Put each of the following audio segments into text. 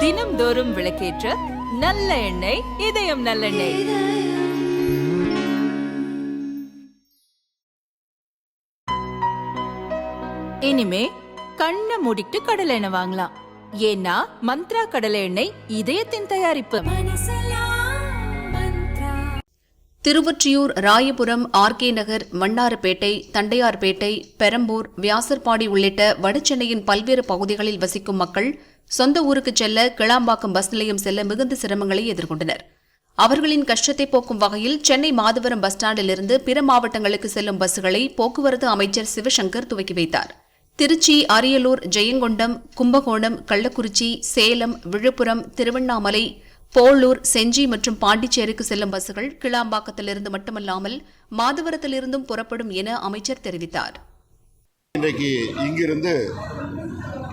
தினம்தோறும் விளக்கேற்ற நல்ல எண்ணெய் இதயம் நல்லெண்ணெய். இனிமே கண்ணை மூடிட்டு கடலை எண்ணெய் வாங்கலாம். ஏன்னா மந்த்ரா கடலை எண்ணெய் இதயத்தின் தயாரிப்பு. திருவொற்றியூர் ராயபுரம் ஆர்கே நகர் வண்ணாரப்பேட்டை தண்டையார்பேட்டை பெரம்பூர் வியாசர்பாடி உள்ளிட்ட வடசென்னையின் பல்வேறு பகுதிகளில் வசிக்கும் மக்கள் சொந்த ஊருக்கு செல்ல கிளாம்பாக்கம் பஸ் நிலையம் செல்ல மிகுந்த சிரமங்களை எதிர்கொண்டனர். அவர்களின் கஷ்டத்தை போக்கும் வகையில் சென்னை மாதவரம் பஸ் ஸ்டாண்டிலிருந்து பிற மாவட்டங்களுக்கு செல்லும் பஸ்களை போக்குவரத்து அமைச்சர் சிவசங்கர் துவக்கி வைத்தார். திருச்சி அரியலூர் ஜெயங்கொண்டம் கும்பகோணம் கள்ளக்குறிச்சி சேலம் விழுப்புரம் திருவண்ணாமலை போளூர் செஞ்சி மற்றும் பாண்டிச்சேரிக்கு செல்லும் பஸ்கள் கிளாம்பாக்கத்திலிருந்து மட்டுமல்லாமல் மாதவரத்திலிருந்தும் புறப்படும் என அமைச்சர் தெரிவித்தார். இன்றைக்கு இங்கிருந்து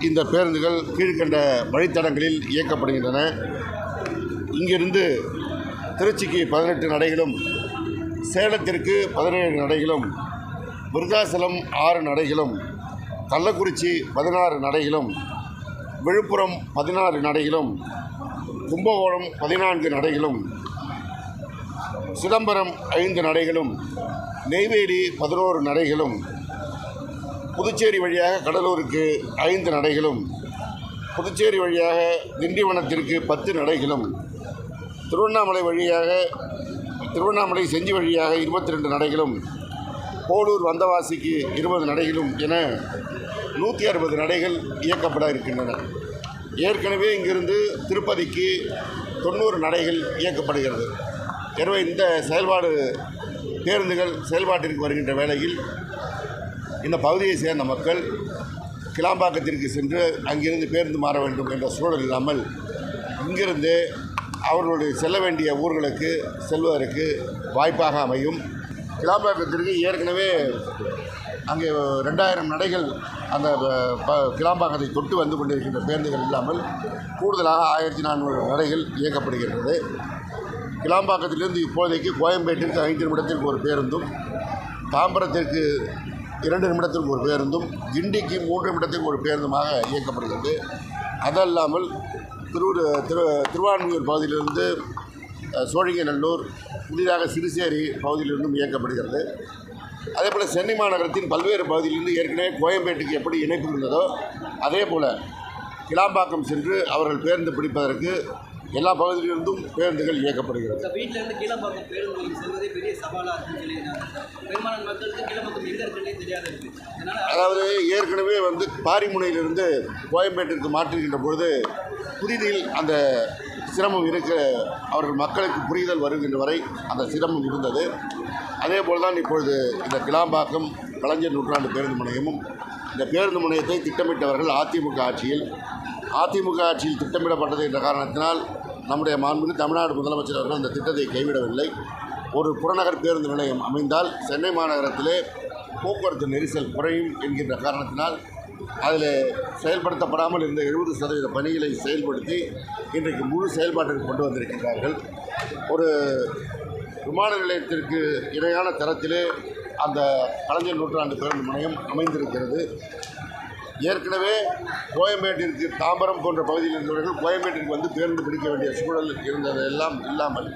இந்த பேருந்துகள் கீழ்கண்ட வழித்தடங்களில் இயக்கப்படுகின்றன. இங்கிருந்து திருச்சிக்கு பதினெட்டு நடைகளும் சேலத்திற்கு பதினேழு நடைகளும் விருதாசலம் ஆறு நடைகளும் கள்ளக்குறிச்சி பதினாறு நடைகளும் விழுப்புரம் பதினாறு நடைகளும் கும்பகோணம் பதினான்கு நடைகளும் சிதம்பரம் ஐந்து நடைகளும் நெய்வேலி பதினோரு நடைகளும் புதுச்சேரி வழியாக கடலூருக்கு ஐந்து நடைகளும் புதுச்சேரி வழியாக திண்டிவனத்திற்கு பத்து நடைகளும் திருவண்ணாமலை வழியாக திருவண்ணாமலை செஞ்சி வழியாக இருபத்தி ரெண்டு நடைகளும் போலூர் வந்தவாசிக்கு இருபது நடைகளும் என நூற்றி அறுபது நடைகள் இயக்கப்பட இருக்கின்றன. ஏற்கனவே இங்கிருந்து திருப்பதிக்கு தொண்ணூறு நடைகள் இயக்கப்படுகிறது. எனவே இந்த செயல்பாடு பேருந்துகள் செயல்பாட்டிற்கு வருகின்ற வேளையில் இந்த பகுதியை சேர்ந்த மக்கள் கிளாம்பாக்கத்திற்கு சென்று அங்கிருந்து பேருந்து மாற வேண்டும் என்ற சூழல் இல்லாமல் இங்கிருந்து அவர்களுடைய செல்ல வேண்டிய ஊர்களுக்கு செல்வதற்கு வாய்ப்பாக அமையும். கிளாம்பாக்கத்திற்கு ஏற்கனவே அங்கே ரெண்டாயிரம் நடைகள் அந்த ப- ப- கிளாம்பாக்கத்தை தொட்டு வந்து கொண்டிருக்கின்ற பேருந்துகள் இல்லாமல் கூடுதலாக ஆயிரத்தி நானூறு நடைகள் இயக்கப்படுகின்றது. கிளாம்பாக்கத்திலிருந்து இப்போதைக்கு கோயம்பேட்டிற்கு ஐந்து நிமிடத்திற்கு ஒரு பேருந்தும் தாம்பரத்திற்கு இரண்டு நிமிடத்திற்கு ஒரு பேருந்தும் கிண்டிக்கு மூன்று நிமிடத்திற்கு ஒரு பேருந்துமாக இயக்கப்படுகிறது. அதல்லாமல் திருவூர் திரு திருவான்மியூர் பகுதியிலிருந்து சோழிங்கநல்லூர் புதிதாக சிறுசேரி பகுதியிலிருந்தும் இயக்கப்படுகிறது. அதே போல் சென்னை மாநகரத்தின் பல்வேறு பகுதியிலிருந்து ஏற்கனவே கோயம்பேட்டுக்கு எப்படி இணைப்பு இருந்ததோ அதே போல் கிளாம்பாக்கம் சென்று அவர்கள் பேருந்து பிடிப்பதற்கு எல்லா பகுதியிலிருந்தும் பேருந்துகள் இயக்கப்படுகிறது. இந்த வீட்டில இருந்து கீழப்பாக்கம் பேருந்துகளுக்கு செல்வதே பெரிய சவாலாக இருக்குன்னு சொல்லியிருக்காங்க. பெரும்பாலான மக்களுக்கு கீழப்பாக்கம் எங்கே இருக்குன்னே தெரியாத இருக்கு. அதனால அதாவது ஏற்கனவே வந்து பாரிமுனையிலிருந்து கோயம்பேட்டிற்கு மாற்றுகின்ற பொழுது புரிதில் அந்த சிரமம் இருக்க அவர்கள் மக்களுக்கு புரிதல் வருகின்ற வரை அந்த சிரமம் இருந்தது. அதே போல் தான் இப்பொழுது இந்த கிளாம்பாக்கம் கலைஞர் நூற்றாண்டு பேருந்து முனையமும் இந்த பேருந்து முனையத்தை திட்டமிட்டவர்கள் அதிமுக ஆட்சியில் அதிமுக ஆட்சியில் திட்டமிடப்பட்டது என்ற காரணத்தினால் நம்முடைய மாண்புமிகு தமிழ்நாடு முதலமைச்சர் அவர்கள் அந்த திட்டத்தை கைவிடவில்லை. ஒரு புறநகர் பேருந்து நிலையம் அமைந்தால் சென்னை மாநகரத்திலே போக்குவரத்து நெரிசல் குறையும் என்கின்ற காரணத்தினால் அதில் செயல்படுத்தப்படாமல் இருந்த எழுபது சதவீத பணிகளை செயல்படுத்தி இன்றைக்கு முழு செயல்பாட்டிற்கு கொண்டு வந்திருக்கின்றார்கள். ஒரு விமான நிலையத்திற்கு இணையான தரத்திலே அந்த கலைஞர் நூற்றாண்டு பேருந்து முனையம் அமைந்திருக்கிறது. ஏற்கனவே கோயம்பேட்டிற்கு தாம்பரம் போன்ற பகுதியில் இருந்தவர்கள் கோயம்பேட்டிற்கு வந்து பேருந்து பிடிக்க வேண்டிய சூழல் இருந்ததெல்லாம் இல்லாமல்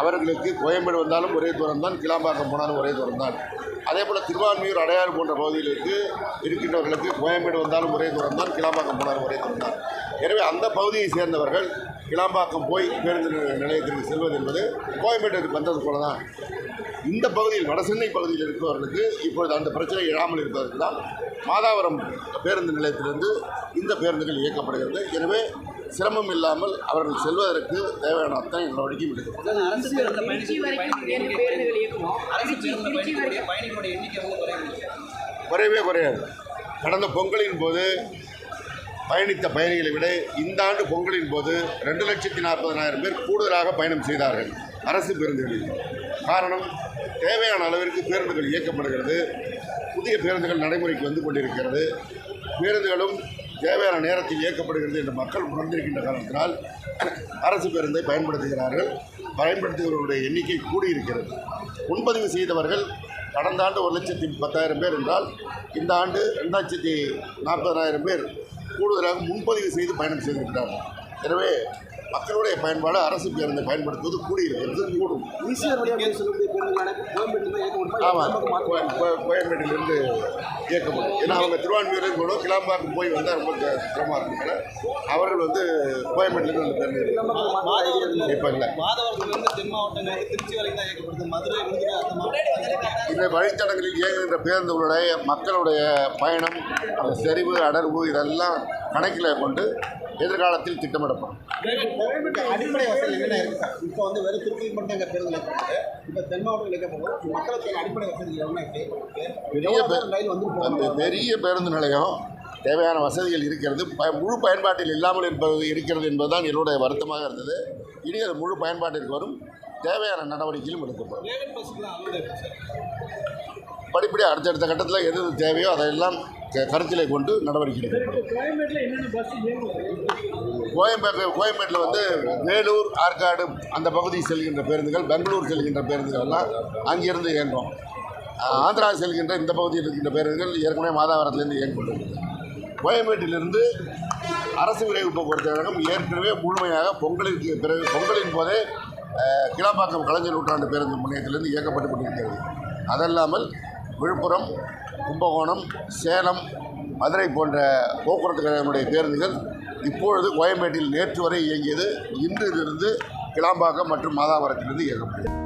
அவர்களுக்கு கோயம்பேடு வந்தாலும் ஒரே தூரம் தான் கிளாம்பாக்கம் போனாலும் ஒரே தூரம் தான் அதே போல் திருவான்மியூர் அடையாறு போன்ற பகுதிகளுக்கு இருக்கின்றவர்களுக்கு கோயம்பேடு வந்தாலும் ஒரே தூரம் தான் கிளாம்பாக்கம் போனாலும் ஒரே தூரம் தான் எனவே அந்த பகுதியை சேர்ந்தவர்கள் கிளாம்பாக்கம் போய் பேருந்து நிலையத்திற்கு செல்வது என்பது கோயம்பேட்டிற்கு வந்தது போல தான் இந்த பகுதியில் வடசென்னை பகுதியில் இருப்பவர்களுக்கு இப்பொழுது அந்த பிரச்சனை எழாமல் இருப்பதற்கு தான் மாதாவரம் பேருந்து நிலையத்திலிருந்து இந்த பேருந்துகள் இயக்கப்படுகிறது. எனவே சிரமம் இல்லாமல் அவர்கள் செல்வதற்கு தேவையான அத்தனை நடவடிக்கையும் குறையுது குறையவே குறையாது. கடந்த பொங்கலின் போது பயணித்த பயணிகளை விட இந்த ஆண்டு பொங்கலின் போது ரெண்டு லட்சத்தி நாற்பதனாயிரம் பேர் கூடுதலாக பயணம் செய்தார்கள். அரசு பேருந்துகளில் காரணம் தேவையான அளவிற்கு பேருந்துகள் இயக்கப்படுகிறது. புதிய பேருந்துகள் நடைமுறைக்கு வந்து கொண்டிருக்கிறது. பேருந்துகளும் தேவையான நேரத்தில் இயக்கப்படுகிறது என்று மக்கள் உணர்ந்திருக்கின்ற காரணத்தினால் அரசு பேருந்தை பயன்படுத்துகிறார்கள். பயன்படுத்துகிறவருடைய எண்ணிக்கை கூடியிருக்கிறது. முன்பதிவு செய்தவர்கள் கடந்த ஆண்டு ஒரு லட்சத்தி பத்தாயிரம் பேர் என்றால் இந்த ஆண்டு ரெண்டு லட்சத்தி நாற்பதாயிரம் பேர் கூடுதலாக முன்பதிவு செய்து பயணம் செய்திருக்கிறார்கள். எனவே மக்களுடைய பயன்பாடு அரசு பேருந்தை பயன்படுத்துவது கூடியிருக்கிறது கூடும். ஆமாம் முடியும் கோயம்பேட்டிலிருந்து இயக்கப்படும். ஏன்னா அவங்க திருவான்மையூரில் கூட கிளாம்பாக்கம் போய் வந்தால் ரொம்ப சிரமமாக இருக்கிறதுனால அவர்கள் வந்து கோயம்பேட்டிலேருந்து அந்த பேருந்து இப்போ இல்லை. மாதவரத்திலிருந்து தென் மாவட்டங்களுக்கு திருச்சி வரைக்கும் தான் இயக்கப்படுது மதுரை விருதுநகர் அந்த மாவட்டம் இந்த வழித்தடங்களில் இயங்குகின்ற பேருந்துகளுடைய மக்களுடைய பயணம் அந்த செறிவு அடர்வு இதெல்லாம் கணக்கில் கொண்டு எதிர்காலத்தில் திட்டமிடப்படும். அடிப்படை வசதி என்னென்ன இப்போ வந்து வெறும் திருப்பதி மட்டும் எங்கள் பேருந்து இப்போ தென் மாவட்டம் மக்களுக்கு அடிப்படை வசதி என்ன அந்த பெரிய பேருந்து நிலையம் தேவையான வசதிகள் இருக்கிறது. முழு பயன்பாட்டில் இல்லாமல் இருப்பது இருக்கிறது என்பதுதான் என்னுடைய வருத்தமாக இருந்தது. இனி அது முழு பயன்பாட்டிற்கு வரும். தேவையான நடவடிக்கைகளும் எடுக்கப்படும். படிப்படியாக அடுத்தடுத்த கட்டத்தில் எது தேவையோ அதையெல்லாம் கருத்திலே கொண்டு நடவடிக்கை எடுக்கப்படும். கோயம்பேட்டில் கோயம்பேட்டில் வந்து வேலூர் ஆற்காடு அந்த பகுதி செல்கின்ற பேருந்துகள் பெங்களூர் செல்கின்ற பேருந்துகள் எல்லாம் அங்கிருந்து இயங்கும். ஆந்திரா செல்கின்ற இந்த பகுதியில் இருக்கின்ற பேருந்துகள் ஏற்கனவே மாதாவரத்துலேருந்து இயங்கப்பட்டிருக்கிறது கோயம்பேட்டிலிருந்து அரசு விரைவு போக்குவரத்து கழகம் ஏற்கனவே முழுமையாக பொங்கலிற்கு பிறகு பொங்கலின் போதே ஆஹ், கிளாம்பாக்கம் கலைஞர் நூற்றாண்டு பேருந்து முனையத்திலிருந்து இயக்கப்பட்டு கொண்டிருக்கிறது. அதல்லாமல் விழுப்புரம் கும்பகோணம் சேலம் மதுரை போன்ற போக்குவரத்து கழகங்களுடைய பேருந்துகள் இப்பொழுது கோயம்பேட்டில் நேற்று வரை இயங்கியது இன்றிலிருந்து கிளாம்பாக்கம் மற்றும் மாதாவரத்திலிருந்து இயக்கப்படுகிறது